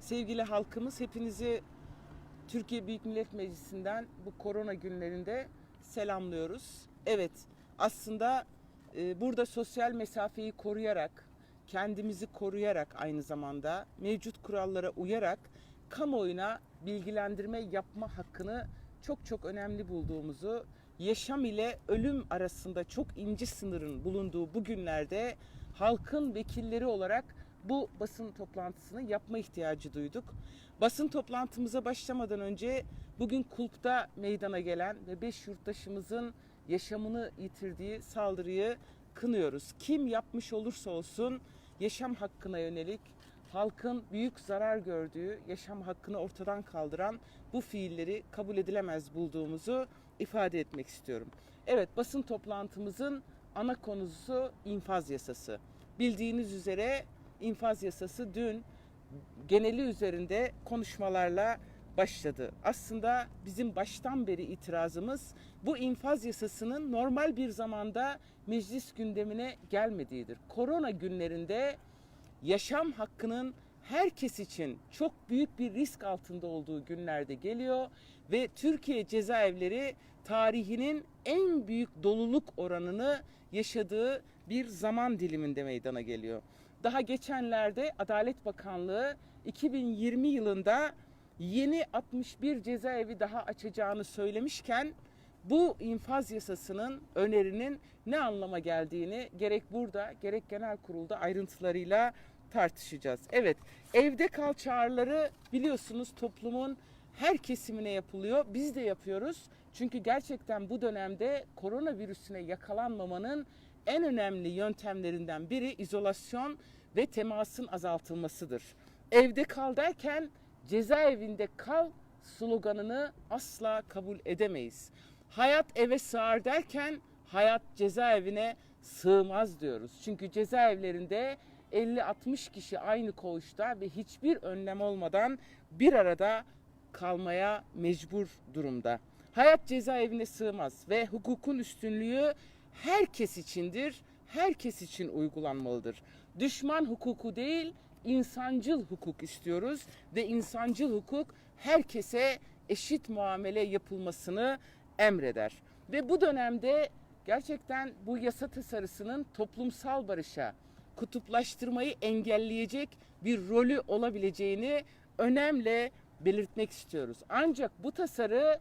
Sevgili halkımız hepinizi Türkiye Büyük Millet Meclisi'nden bu korona günlerinde selamlıyoruz. Evet aslında e, burada sosyal mesafeyi koruyarak, kendimizi koruyarak aynı zamanda mevcut kurallara uyarak kamuoyuna bilgilendirme yapma hakkını çok çok önemli bulduğumuzu, yaşam ile ölüm arasında çok ince sınırın bulunduğu bu günlerde halkın vekilleri olarak bu basın toplantısını yapma ihtiyacı duyduk. Basın toplantımıza başlamadan önce bugün Kulp'ta meydana gelen ve 5 yurttaşımızın yaşamını yitirdiği saldırıyı kınıyoruz. Kim yapmış olursa olsun yaşam hakkına yönelik halkın büyük zarar gördüğü, yaşam hakkını ortadan kaldıran bu fiilleri kabul edilemez bulduğumuzu ifade etmek istiyorum. Evet, basın toplantımızın ana konusu infaz yasası. Bildiğiniz üzere infaz yasası dün geneli üzerinde konuşmalarla başladı. Aslında bizim baştan beri itirazımız bu infaz yasasının normal bir zamanda meclis gündemine gelmediğidir. Korona günlerinde yaşam hakkının herkes için çok büyük bir risk altında olduğu günlerde geliyor ve Türkiye cezaevleri tarihinin en büyük doluluk oranını yaşadığı bir zaman diliminde meydana geliyor. Daha geçenlerde Adalet Bakanlığı 2020 yılında yeni 61 cezaevi daha açacağını söylemişken bu infaz yasasının önerinin ne anlama geldiğini gerek burada gerek genel kurulda ayrıntılarıyla tartışacağız. Evet, evde kal çağrıları biliyorsunuz toplumun her kesimine yapılıyor. Biz de yapıyoruz. Çünkü gerçekten bu dönemde koronavirüsüne yakalanmamanın en önemli yöntemlerinden biri izolasyon ve temasın azaltılmasıdır. Evde kal derken cezaevinde kal sloganını asla kabul edemeyiz. Hayat eve sığar derken hayat cezaevine sığmaz diyoruz. Çünkü cezaevlerinde 50-60 kişi aynı koğuşta ve hiçbir önlem olmadan bir arada kalmaya mecbur durumda. Hayat cezaevine sığmaz ve hukukun üstünlüğü herkes içindir, herkes için uygulanmalıdır. Düşman hukuku değil, insancıl hukuk istiyoruz ve insancıl hukuk herkese eşit muamele yapılmasını emreder. Ve bu dönemde gerçekten bu yasa tasarısının toplumsal barışa, kutuplaştırmayı engelleyecek bir rolü olabileceğini önemli belirtmek istiyoruz. Ancak bu tasarı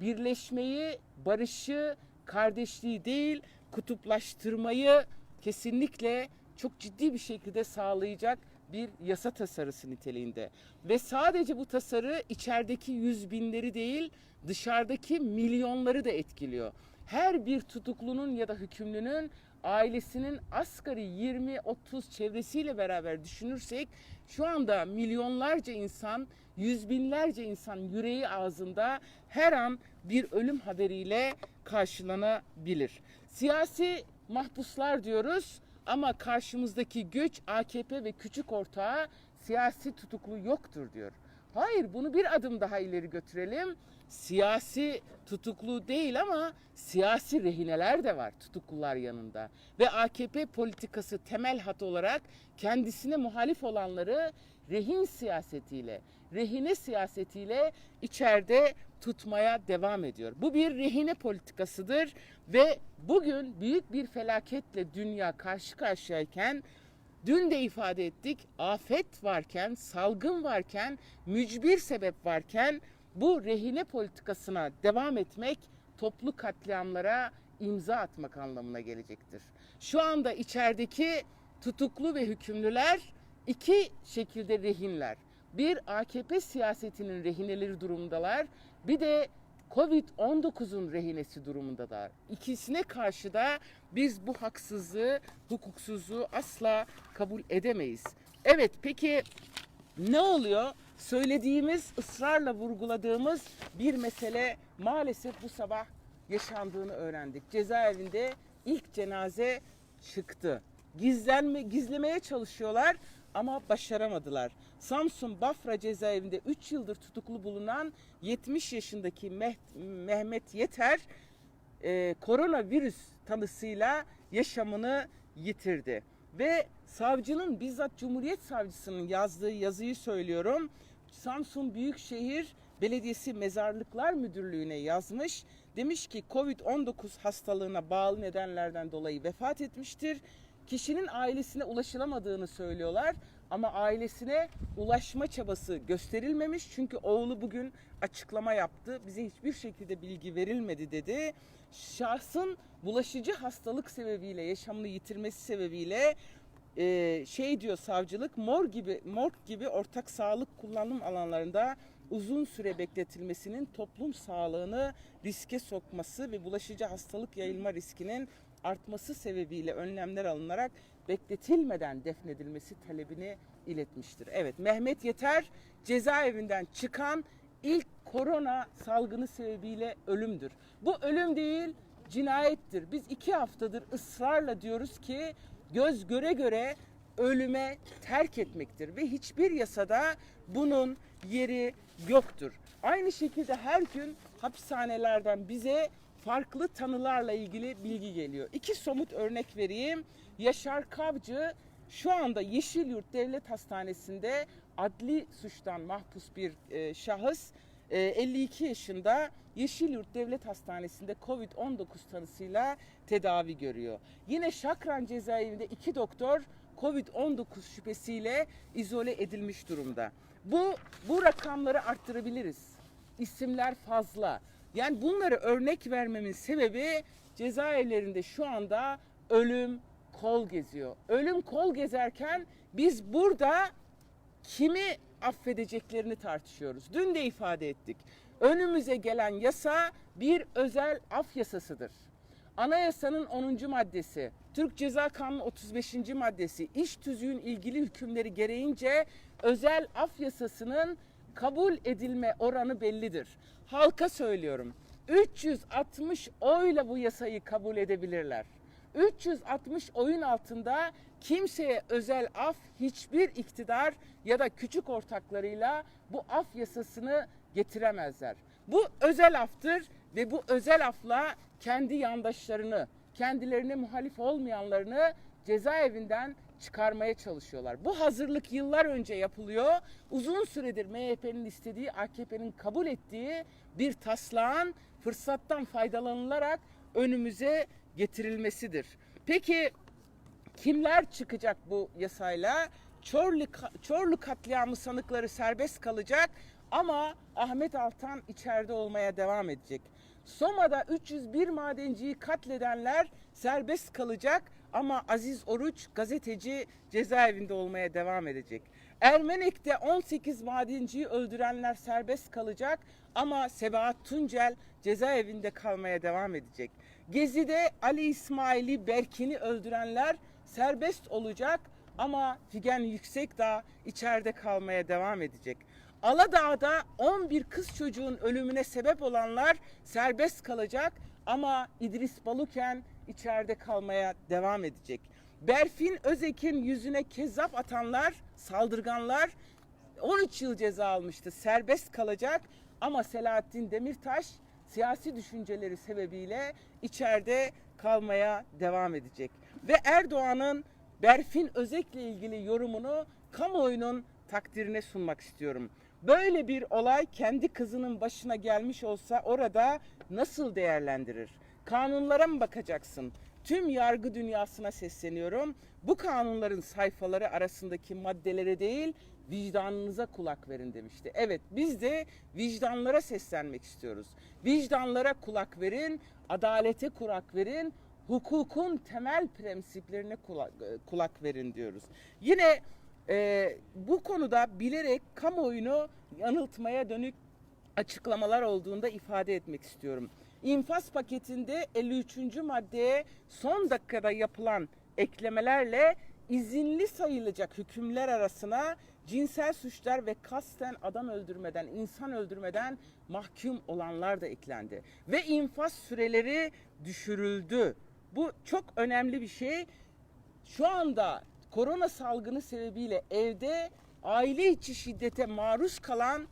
birleşmeyi, barışı, kardeşliği değil, kutuplaştırmayı kesinlikle çok ciddi bir şekilde sağlayacak bir yasa tasarısı niteliğinde. Ve sadece bu tasarı içerideki yüz binleri değil, dışarıdaki milyonları da etkiliyor. Her bir tutuklunun ya da hükümlünün ailesinin asgari 20-30 çevresiyle beraber düşünürsek şu anda milyonlarca insan, yüz binlerce insan yüreği ağzında her an bir ölüm haberiyle karşılanabilir. Siyasi mahpuslar diyoruz ama karşımızdaki güç AKP ve küçük ortağı siyasi tutuklu yoktur diyor. Hayır bunu bir adım daha ileri götürelim. Siyasi tutuklu değil ama siyasi rehineler de var tutuklular yanında. Ve AKP politikası temel hat olarak kendisine muhalif olanları rehin siyasetiyle, rehine siyasetiyle içeride tutmaya devam ediyor. Bu bir rehine politikasıdır ve bugün büyük bir felaketle dünya karşı karşıyayken Dün de ifade ettik. Afet varken, salgın varken, mücbir sebep varken bu rehine politikasına devam etmek toplu katliamlara imza atmak anlamına gelecektir. Şu anda içerideki tutuklu ve hükümlüler iki şekilde rehinler. Bir AKP siyasetinin rehineleri durumundalar. Bir de Covid-19'un rehinesi durumundalar. İkisine karşı da biz bu haksızlığı, hukuksuzluğu asla kabul edemeyiz. Evet peki ne oluyor? Söylediğimiz, ısrarla vurguladığımız bir mesele maalesef bu sabah yaşandığını öğrendik. Cezaevinde ilk cenaze çıktı. Gizlenme, gizlemeye çalışıyorlar ama başaramadılar. Samsun Bafra cezaevinde 3 yıldır tutuklu bulunan 70 yaşındaki Meh- Mehmet Yeter e, koronavirüs tanısıyla yaşamını yitirdi. Ve savcının bizzat Cumhuriyet Savcısının yazdığı yazıyı söylüyorum. Samsun Büyükşehir Belediyesi Mezarlıklar Müdürlüğü'ne yazmış. Demiş ki Covid-19 hastalığına bağlı nedenlerden dolayı vefat etmiştir. Kişinin ailesine ulaşılamadığını söylüyorlar ama ailesine ulaşma çabası gösterilmemiş. Çünkü oğlu bugün açıklama yaptı. Bize hiçbir şekilde bilgi verilmedi dedi. Şahsın bulaşıcı hastalık sebebiyle, yaşamını yitirmesi sebebiyle e, şey diyor savcılık mor gibi morg gibi ortak sağlık kullanım alanlarında uzun süre bekletilmesinin toplum sağlığını riske sokması ve bulaşıcı hastalık yayılma riskinin artması sebebiyle önlemler alınarak bekletilmeden defnedilmesi talebini iletmiştir. Evet Mehmet Yeter cezaevinden çıkan ilk korona salgını sebebiyle ölümdür. Bu ölüm değil cinayettir. Biz iki haftadır ısrarla diyoruz ki göz göre göre ölüme terk etmektir ve hiçbir yasada bunun yeri yoktur. Aynı şekilde her gün hapishanelerden bize farklı tanılarla ilgili bilgi geliyor. İki somut örnek vereyim. Yaşar Kavcı şu anda Yeşilyurt Devlet Hastanesi'nde adli suçtan mahpus bir e, şahıs e, 52 yaşında Yeşilyurt Devlet Hastanesi'nde Covid-19 tanısıyla tedavi görüyor. Yine Şakran cezaevinde iki doktor Covid-19 şüphesiyle izole edilmiş durumda. Bu bu rakamları arttırabiliriz. İsimler fazla. Yani bunları örnek vermemin sebebi cezaevlerinde şu anda ölüm kol geziyor. Ölüm kol gezerken biz burada kimi affedeceklerini tartışıyoruz. Dün de ifade ettik. Önümüze gelen yasa bir özel af yasasıdır. Anayasanın 10. maddesi, Türk Ceza Kanunu 35. maddesi, iş tüzüğün ilgili hükümleri gereğince özel af yasasının kabul edilme oranı bellidir. Halka söylüyorum. 360 oyla bu yasayı kabul edebilirler. 360 oyun altında kimseye özel af hiçbir iktidar ya da küçük ortaklarıyla bu af yasasını getiremezler. Bu özel aftır ve bu özel afla kendi yandaşlarını, kendilerine muhalif olmayanlarını cezaevinden çıkarmaya çalışıyorlar. Bu hazırlık yıllar önce yapılıyor. Uzun süredir MHP'nin istediği, AKP'nin kabul ettiği bir taslağın fırsattan faydalanılarak önümüze getirilmesidir. Peki kimler çıkacak bu yasayla? Çorlu, Çorlu katliamı sanıkları serbest kalacak ama Ahmet Altan içeride olmaya devam edecek. Soma'da 301 madenciyi katledenler serbest kalacak ama Aziz Oruç gazeteci cezaevinde olmaya devam edecek. Ermenek'te 18 madenciyi öldürenler serbest kalacak ama Sebahat Tuncel cezaevinde kalmaya devam edecek. Gezi'de Ali İsmail'i Berkin'i öldürenler serbest olacak ama Figen Yüksekdağ içeride kalmaya devam edecek. Aladağ'da 11 kız çocuğun ölümüne sebep olanlar serbest kalacak ama İdris Baluken içeride kalmaya devam edecek. Berfin Özek'in yüzüne kezzap atanlar, saldırganlar 13 yıl ceza almıştı. Serbest kalacak ama Selahattin Demirtaş siyasi düşünceleri sebebiyle içeride kalmaya devam edecek. Ve Erdoğan'ın Berfin Özek'le ilgili yorumunu kamuoyunun takdirine sunmak istiyorum. Böyle bir olay kendi kızının başına gelmiş olsa orada nasıl değerlendirir? Kanunlara mı bakacaksın? Tüm yargı dünyasına sesleniyorum. Bu kanunların sayfaları arasındaki maddelere değil, vicdanınıza kulak verin demişti. Evet biz de vicdanlara seslenmek istiyoruz. Vicdanlara kulak verin, adalete kulak verin, hukukun temel prensiplerine kulak, kulak verin diyoruz. Yine e, bu konuda bilerek kamuoyunu yanıltmaya dönük açıklamalar olduğunda ifade etmek istiyorum. İnfaz paketinde 53. maddeye son dakikada yapılan eklemelerle izinli sayılacak hükümler arasına cinsel suçlar ve kasten adam öldürmeden, insan öldürmeden mahkum olanlar da eklendi. Ve infaz süreleri düşürüldü. Bu çok önemli bir şey. Şu anda korona salgını sebebiyle evde aile içi şiddete maruz kalan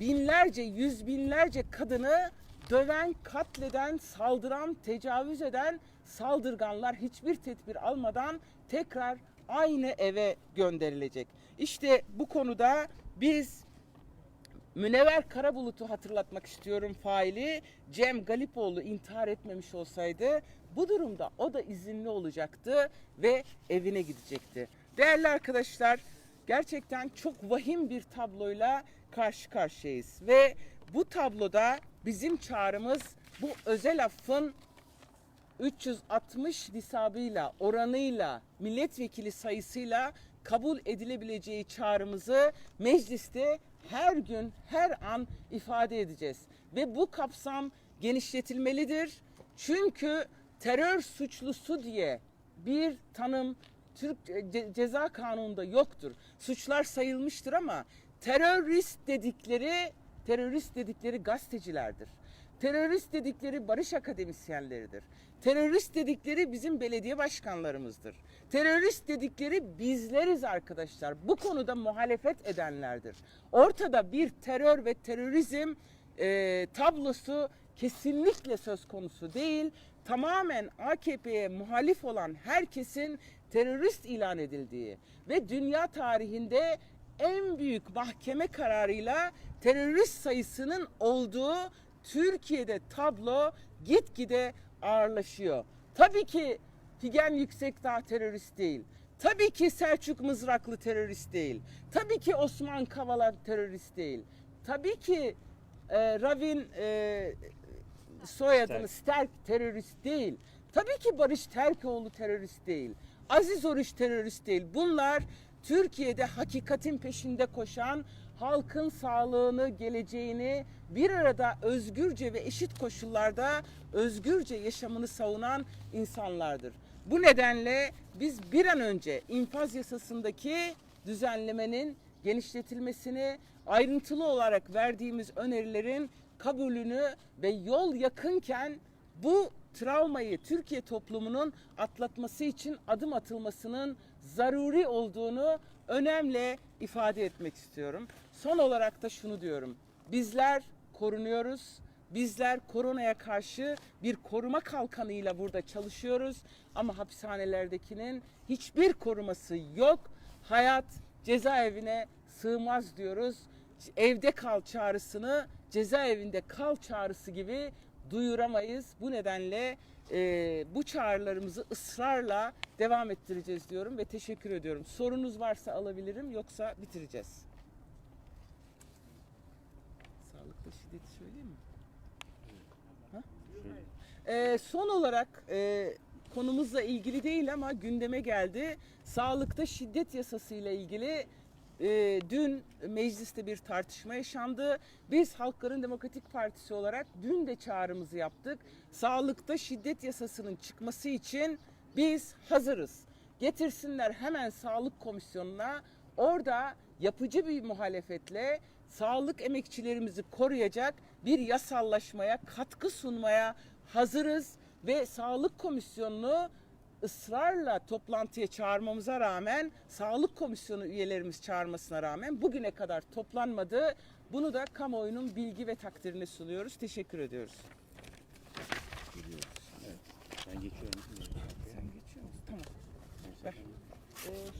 binlerce, yüz binlerce kadını döven, katleden, saldıran, tecavüz eden saldırganlar hiçbir tedbir almadan tekrar aynı eve gönderilecek. İşte bu konuda biz Münevver Karabulut'u hatırlatmak istiyorum faili. Cem Galipoğlu intihar etmemiş olsaydı bu durumda o da izinli olacaktı ve evine gidecekti. Değerli arkadaşlar gerçekten çok vahim bir tabloyla karşı karşıyayız ve bu tabloda bizim çağrımız bu özel affın 360 nisabıyla, oranıyla, milletvekili sayısıyla kabul edilebileceği çağrımızı mecliste her gün, her an ifade edeceğiz. Ve bu kapsam genişletilmelidir. Çünkü terör suçlusu diye bir tanım Türk Ce- Ceza Kanunu'nda yoktur. Suçlar sayılmıştır ama terörist dedikleri terörist dedikleri gazetecilerdir. Terörist dedikleri barış akademisyenleridir. Terörist dedikleri bizim belediye başkanlarımızdır. Terörist dedikleri bizleriz arkadaşlar. Bu konuda muhalefet edenlerdir. Ortada bir terör ve terörizm e, tablosu kesinlikle söz konusu değil. Tamamen AKP'ye muhalif olan herkesin terörist ilan edildiği ve dünya tarihinde en büyük mahkeme kararıyla terörist sayısının olduğu Türkiye'de tablo gitgide ağırlaşıyor. Tabii ki Figen Yüksekdağ terörist değil. Tabii ki Selçuk Mızraklı terörist değil. Tabii ki Osman Kavala terörist değil. Tabii ki e, Ravin e, soyadını Sterk terörist değil. Tabii ki Barış Terkoğlu terörist değil. Aziz Oruç terörist değil. Bunlar Türkiye'de hakikatin peşinde koşan, halkın sağlığını, geleceğini bir arada özgürce ve eşit koşullarda özgürce yaşamını savunan insanlardır. Bu nedenle biz bir an önce infaz yasasındaki düzenlemenin genişletilmesini, ayrıntılı olarak verdiğimiz önerilerin kabulünü ve yol yakınken bu travmayı Türkiye toplumunun atlatması için adım atılmasının zaruri olduğunu önemli ifade etmek istiyorum. Son olarak da şunu diyorum. Bizler korunuyoruz. Bizler koronaya karşı bir koruma kalkanıyla burada çalışıyoruz ama hapishanelerdekinin hiçbir koruması yok. Hayat cezaevine sığmaz diyoruz. Evde kal çağrısını cezaevinde kal çağrısı gibi duyuramayız. Bu nedenle e, bu çağrılarımızı ısrarla devam ettireceğiz diyorum ve teşekkür ediyorum. Sorunuz varsa alabilirim yoksa bitireceğiz. Sağlıkta şiddeti söyleyeyim mi? Ha? E, son olarak e, konumuzla ilgili değil ama gündeme geldi. Sağlıkta şiddet yasası ile ilgili e, dün mecliste bir tartışma yaşandı. Biz Halkların Demokratik Partisi olarak dün de çağrımızı yaptık. Sağlıkta şiddet yasasının çıkması için biz hazırız. Getirsinler hemen sağlık komisyonuna. Orada yapıcı bir muhalefetle sağlık emekçilerimizi koruyacak bir yasallaşmaya katkı sunmaya hazırız ve sağlık komisyonunu ısrarla toplantıya çağırmamıza rağmen sağlık komisyonu üyelerimiz çağırmasına rağmen bugüne kadar toplanmadı. Bunu da kamuoyunun bilgi ve takdirine sunuyoruz. Teşekkür ediyoruz. Ben geçiyorum. Sen geçiyor musun? Tamam. Ver. Ee,